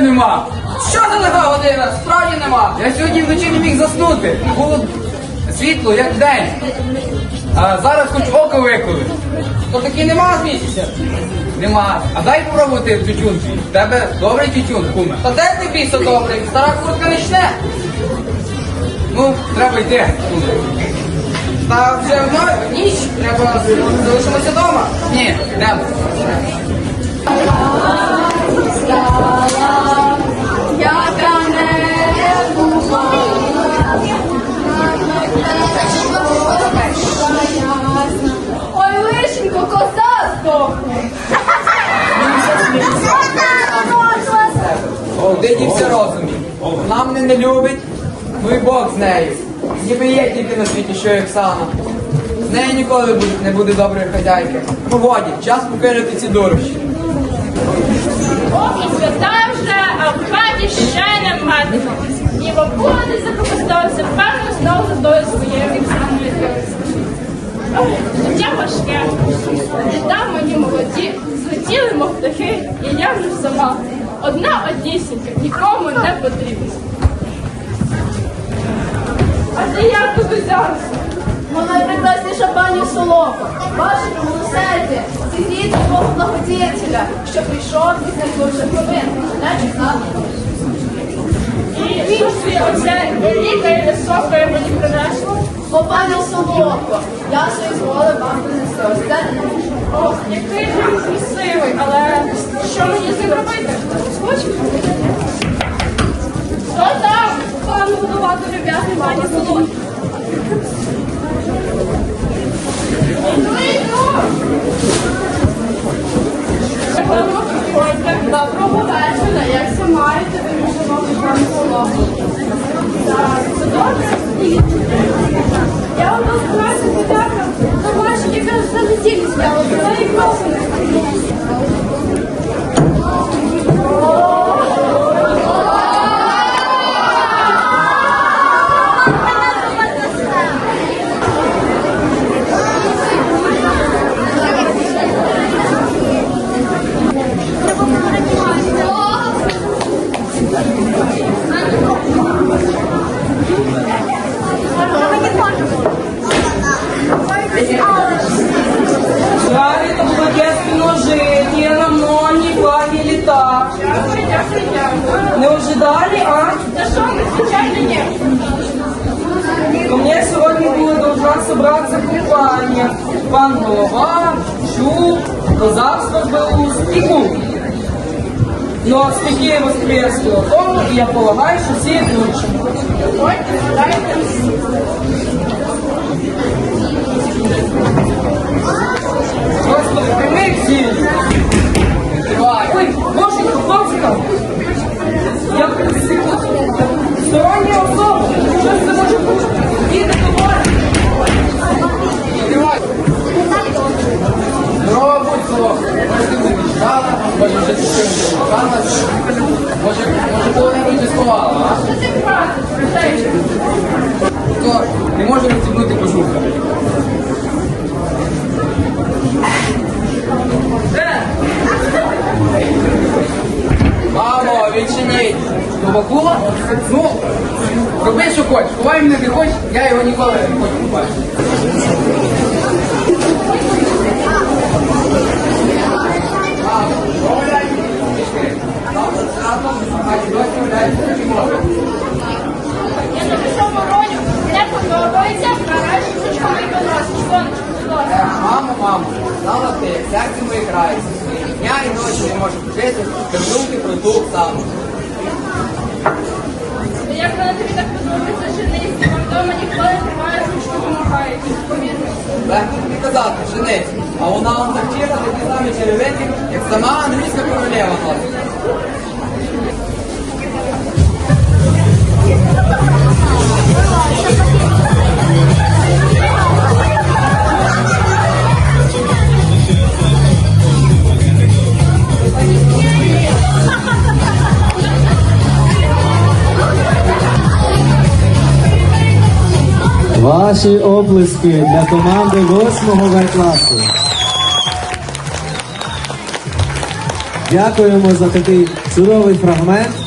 нема. Я сьогодні вночі не міг заснути. Було світло, як день. А зараз хоч око виколи. То таки нема з місяця? Нема. А дай попробувати тютюн. В тебе добрий тютюн, куме. Та де ти бійся добрий? Стара куртка не чне. Ну, треба йти, куме. Та все одно ніч, треба залишимося вдома. Ні, йдемо. Де дівся розумі. Вона мене не любить, ну і Бог з нею. Ніби є тільки на світі, що як Оксана. З нею ніколи не буде доброї хазяйки. Ну годі, час покинути ці дурощі. Ох, і свята вже, а в хаті ще немає. І бабуля не закопосталася, певно, знов за тою своєю Оксаною Життя важке. Літа мої молоді, злетіли, мов птахи, і я вже сама. Одна однісінька, нікому не потрібна. А ти як тут узявся? Моя прекрасніша пані Солоко, ваше милосердя, зігрійте Богу благодетеля, що прийшов із найглибших глибин, не чекав. І що ж ти оце велика і висока і мені принесло? О, пані Солоко, я соізволив вам принести ось це. Який же він красивий, але що мені з ним робити? Скочу? Хто там? Пан годувати люб'язний пані Соломі. Доброго вечора, як все маєте, ви може вам. Так, це добре? Я вам розбираюся підакам, то ваші якраз за неділю ви, звичайно, ні. Ко мне сегодня была должна собраться компания. Пан Голова, Щук, Козацтво Белус и Кум. Но стихия воскресла тому, и я полагаю, что все к лучшему. Ходьте, Може, може половину не сховала, а? Ти. То не може розстібнути кожуха. Мамо, відчиніть. Бабакула? Ну, роби, що хочеш. Ховай мене не хочеш, я його ніколи не хочу побачити. Свято, а. Я написав вороню, не подобається, наразі сучка доносить. Сонечко. Е, Мамо, мамо, знала ти, як серце моє грається. Дня і ночі не можу жити, без думки про ту Оксану. Як вона тобі так подобається жениться, вам вдома ніхто не тримає, ручку допомагає. Повірте. Легко тобі казати, женись. А вона вам завчила такі самі черевики, як сама англійська королева носить. Ваші оплески для команди 8 В класу. Дякуємо за такий чудовий фрагмент.